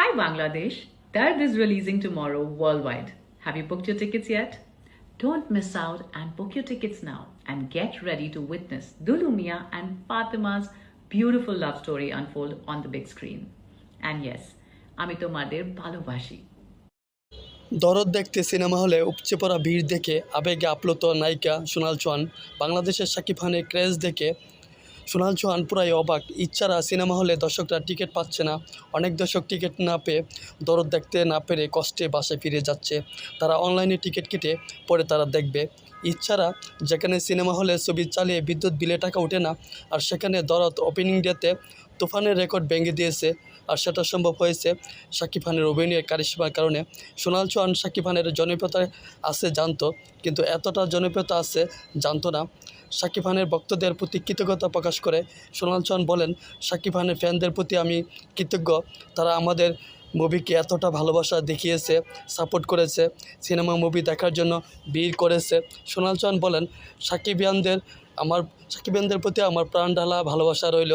Hi Bangladesh, Dard is releasing tomorrow worldwide. Have you booked your tickets yet? Don't miss out and book your tickets now and get ready to witness Dulumia and Fatima's beautiful love story unfold on the big screen. And yes, আমি তোমাদের ভালোবাসি দরদ দেখতে cinema হলে উপচে পড়া ভিড় দেখে আবেগে আপ্লুত নায়িকা সোনাল চৌহান বাংলাদেশের সাকিব খানের ক্রেজ দেখে সোনাল আনপুরায় অবাক। ইচ্ছারা সিনেমা হলে দর্শকরা টিকিট পাচ্ছে না। অনেক দর্শক টিকিট না পেয়ে দরদ দেখতে না পেরে কষ্টে বাসে ফিরে যাচ্ছে। তারা অনলাইনে টিকিট কেটে পরে তারা দেখবে। ইচ্ছারা যেখানে সিনেমা হলে ছবি চালিয়ে বিদ্যুৎ বিলে টাকা ওঠে না, আর সেখানে দরদ ওপেনিং ডেতে তুফানের রেকর্ড ভেঙে দিয়েছে আর সেটা সম্ভব হয়েছে শাকিব খানের অভিনয়ের কারিশ্মার কারণে। সোনাল চৌহান শাকিব খানের জনপ্রিয়তা আছে জানতো, কিন্তু এতটা জনপ্রিয়তা আছে জানতো না। শাকিব খানের ভক্তদের প্রতি কৃতজ্ঞতা প্রকাশ করে সোনাল চৌহান বলেন শাকিব খানের ফ্যানদের প্রতি আমি কৃতজ্ঞ। তারা আমাদের মুভিকে এতটা ভালোবাসা দেখিয়েছে, সাপোর্ট করেছে, সিনেমা মুভি দেখার জন্য ভিড় করেছে। সোনাল চৌহান বলেন সাকিব সাকিবিয়ানদের আমার সাকিব সাকিবিয়ানদের প্রতি আমার প্রাণ ঢালা ভালোবাসা রইল।